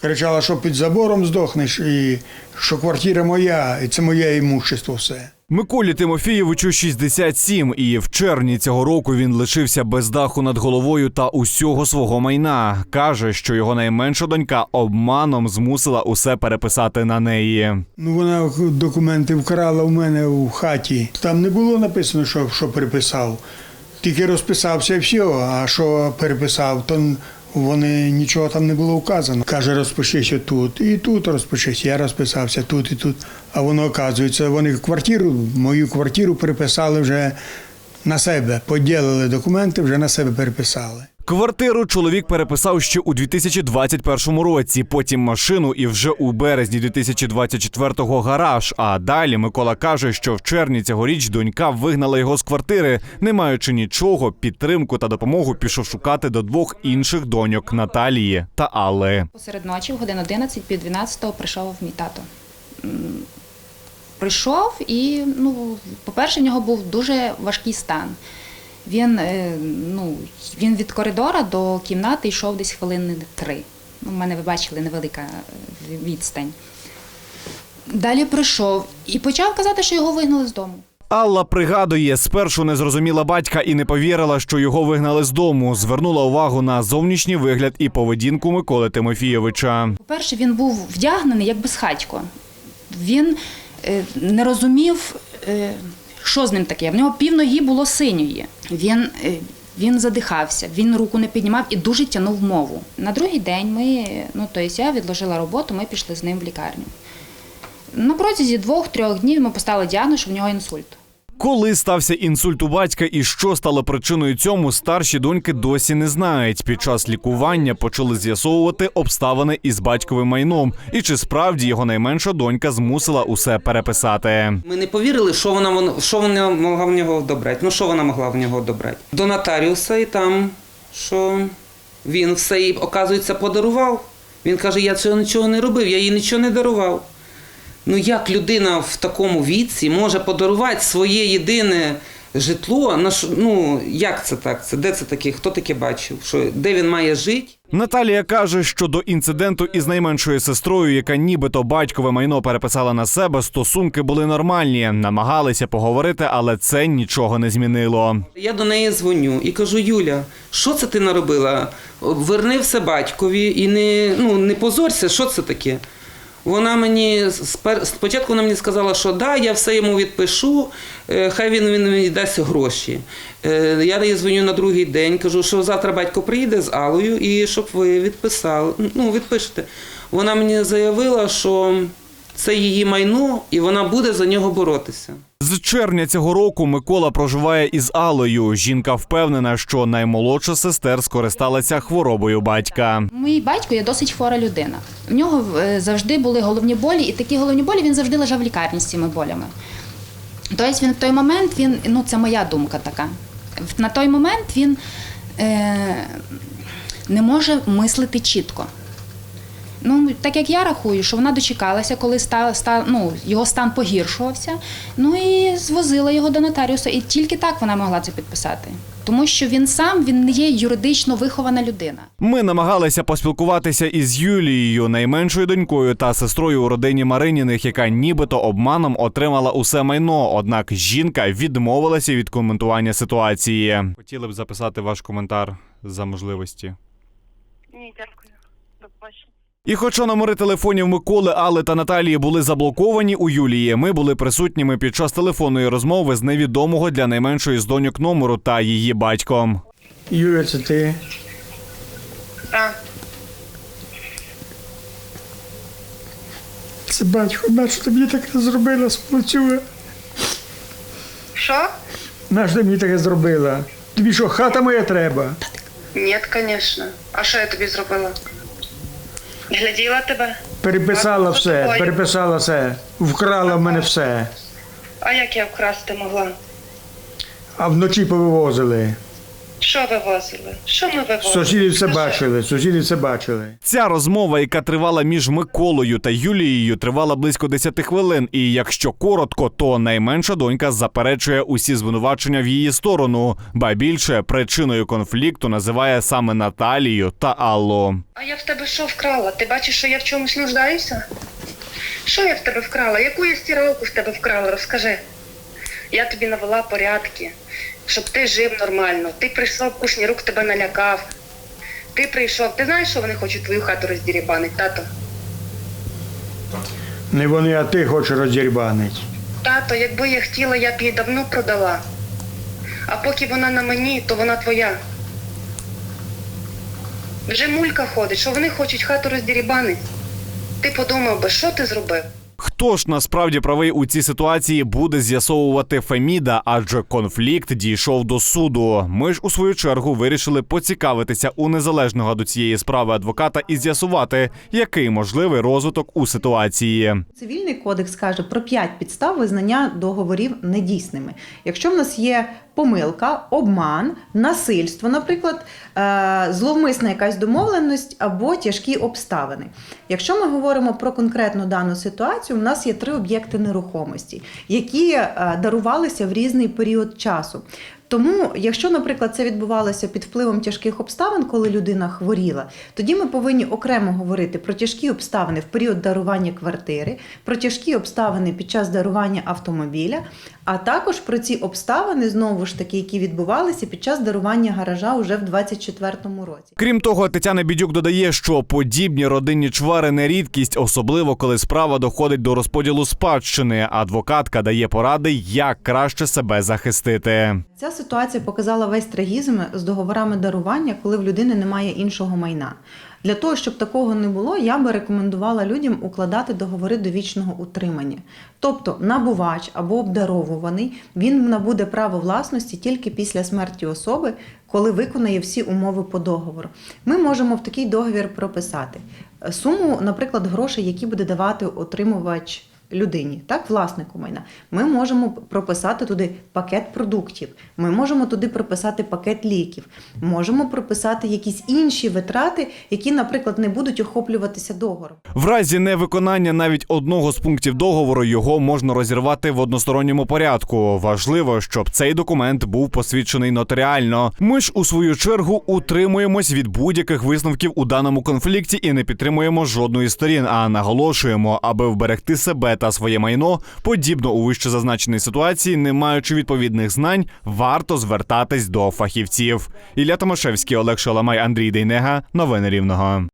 Кричала, що під забором здохнеш, і що квартира моя, і це моє імущество все. Миколі Тимофійовичу 67, і в червні цього року він лишився без даху над головою та усього свого майна. Каже, що його найменша донька обманом змусила усе переписати на неї. Ну, вона документи вкрала в мене в хаті. Там не було написано, що, що переписав. Тільки розписався і все, а що переписав, то вони нічого там не було вказано. Каже, розпишися тут і тут розпишись. Я розписався тут і тут. А воно оказується, вони квартиру, мою квартиру переписали вже на себе. Поділили документи, вже на себе переписали. Квартиру чоловік переписав ще у 2021 році, потім машину і вже у березні 2024-го гараж. А далі Микола каже, що в червні цьогоріч донька вигнала його з квартири, не маючи нічого, підтримку та допомогу пішов шукати до двох інших доньок Наталії та Алли. Посеред ночі, в годин 11, пів 12 прийшов мій тато. Прийшов і, ну, по-перше, в нього був дуже важкий стан. Він, е, ну, він від коридора до кімнати йшов десь хвилини три. У мене, ви бачили, невелика е, відстань. Далі прийшов і почав казати, що його вигнали з дому. Алла пригадує, спершу не зрозуміла батька і не повірила, що його вигнали з дому. Звернула увагу на зовнішній вигляд і поведінку Миколи Тимофійовича. По-перше, він був вдягнений як безхатько. Він е, не розумів, е, що з ним таке. В нього півногі було синьої. Він, е, він задихався, він руку не піднімав і дуже тянув мову. На другий день ми, ну тобто я відложила роботу, ми пішли з ним в лікарню. На протязі двох-трьох днів ми поставили діагноз, що в нього інсульт. Коли стався інсульт у батька і що стало причиною цьому, старші доньки досі не знають. Під час лікування почали з'ясовувати обставини із батьковим майном і чи справді його найменша донька змусила усе переписати. Ми не повірили, що вона вон- що вона могла в нього одобрати. Ну що вона могла в нього одобрати? До нотаріуса і там, що він все їй, оказується, подарував. Він каже, я цього нічого не робив, я їй нічого не дарував. Ну як людина в такому віці може подарувати своє єдине житло? На що- ну як це так? Це де це таке? Хто таке бачив? Що де він має жити? Наталія каже, що до інциденту із найменшою сестрою, яка нібито батькове майно переписала на себе, стосунки були нормальні. Намагалися поговорити, але це нічого не змінило. Я до неї дзвоню і кажу: Юля, що це ти наробила? Верни все батькові і не, ну, не позорся, що це таке? Вона мені спочатку вона мені сказала, що да, я все йому відпишу, е, хай він, він мені дасть гроші. Е, Я їй дзвоню на другий день, кажу, що завтра батько приїде з Алою і щоб ви відписали. Ну, відпишете. Вона мені заявила, що це її майно, і вона буде за нього боротися. З червня цього року Микола проживає із Алою. Жінка впевнена, що наймолодша сестер скористалася хворобою батька. Мій батько є досить хвора людина. В нього е, завжди були головні болі, і такі головні болі він завжди лежав в лікарні з цими болями. Тобто він в той момент, він, ну це моя думка така. На той момент він е, не може мислити чітко. Ну, так як я рахую, що вона дочекалася, коли ста, ста, ну, його стан погіршувався, ну і звозила його до нотаріуса, і тільки так вона могла це підписати. Тому що він сам він не є юридично вихована людина. Ми намагалися поспілкуватися із Юлією, найменшою донькою та сестрою у родині Мариніних, яка нібито обманом отримала усе майно. Однак жінка відмовилася від коментування ситуації. Хотіли б записати ваш коментар за можливості. Ні, дякую. До побачення. І хоча номери телефонів Миколи, Алли та Наталії були заблоковані у Юлії, ми були присутніми під час телефонної розмови з невідомого для найменшої з доньок номеру та її батьком. Юля, це ти? А, Це батько, бачу, тобі таке зробила, сполучила. що? Наш ти мені таке зробила? Тобі що, хата моя треба? Ні, звісно. А що я тобі зробила? Гляділа тебе? Переписала все, тобою? переписала все, вкрала в мене все, А як я вкрасти могла? а вночі повивозили. Що вивозили? Що ми вивозили? Сусіди все бачили, сусіди все бачили. Ця розмова, яка тривала між Миколою та Юлією, тривала близько 10 хвилин. І якщо коротко, то найменша донька заперечує усі звинувачення в її сторону. Ба більше причиною конфлікту називає саме Наталію та Аллу. А я в тебе що вкрала? Ти бачиш, що я в чомусь нуждаюся? Що я в тебе вкрала? Яку я стиралку в тебе вкрала? Розкажи. Я тобі навела порядки, щоб ти жив нормально. Ти прийшов, кушні рук тебе налякав. Ти прийшов. Ти знаєш, що вони хочуть твою хату роздірібанити, тато? Не вони, а ти хочеш роздірбанити. Тато, якби я хотіла, я б її давно продала. А поки вона на мені, то вона твоя. Вже мулька ходить, що вони хочуть хату роздірібанити. Ти подумав би, що ти зробив? Хто ж насправді правий у цій ситуації буде з'ясовувати Феміда, адже конфлікт дійшов до суду. Ми ж у свою чергу вирішили поцікавитися у незалежного до цієї справи адвоката і з'ясувати, який можливий розвиток у ситуації. Цивільний кодекс каже про п'ять підстав визнання договорів недійсними. Якщо в нас є помилка, обман, насильство, наприклад, е, зловмисна якась домовленість або тяжкі обставини. Якщо ми говоримо про конкретну дану ситуацію, у нас є три об'єкти нерухомості, які е, дарувалися в різний період часу. Тому, якщо, наприклад, це відбувалося під впливом тяжких обставин, коли людина хворіла, тоді ми повинні окремо говорити про тяжкі обставини в період дарування квартири, про тяжкі обставини під час дарування автомобіля, а також про ці обставини, знову ж таки, які відбувалися під час дарування гаража уже в 24-му році. Крім того, Тетяна Бідюк додає, що подібні родинні чвари не рідкість, особливо коли справа доходить до розподілу спадщини. Адвокатка дає поради, як краще себе захистити. Ця ситуація показала весь трагізм з договорами дарування, коли в людини немає іншого майна. Для того, щоб такого не було, я би рекомендувала людям укладати договори довічного утримання. Тобто набувач або обдаровуваний він набуде право власності тільки після смерті особи, коли виконає всі умови по договору. Ми можемо в такий договір прописати суму, наприклад, грошей, які буде давати отримувач людині, так, власнику майна. Ми можемо прописати туди пакет продуктів, ми можемо туди прописати пакет ліків, можемо прописати якісь інші витрати, які, наприклад, не будуть охоплюватися договором. В разі невиконання навіть одного з пунктів договору його можна розірвати в односторонньому порядку. Важливо, щоб цей документ був посвідчений нотаріально. Ми ж у свою чергу утримуємось від будь-яких висновків у даному конфлікті і не підтримуємо жодної сторін, а наголошуємо, аби вберегти себе та своє майно, подібно у вище зазначеній ситуації, не маючи відповідних знань, варто звертатись до фахівців. Ілля Томашевський, Олег Шаламай, Андрій Дейнега. Новини Рівного.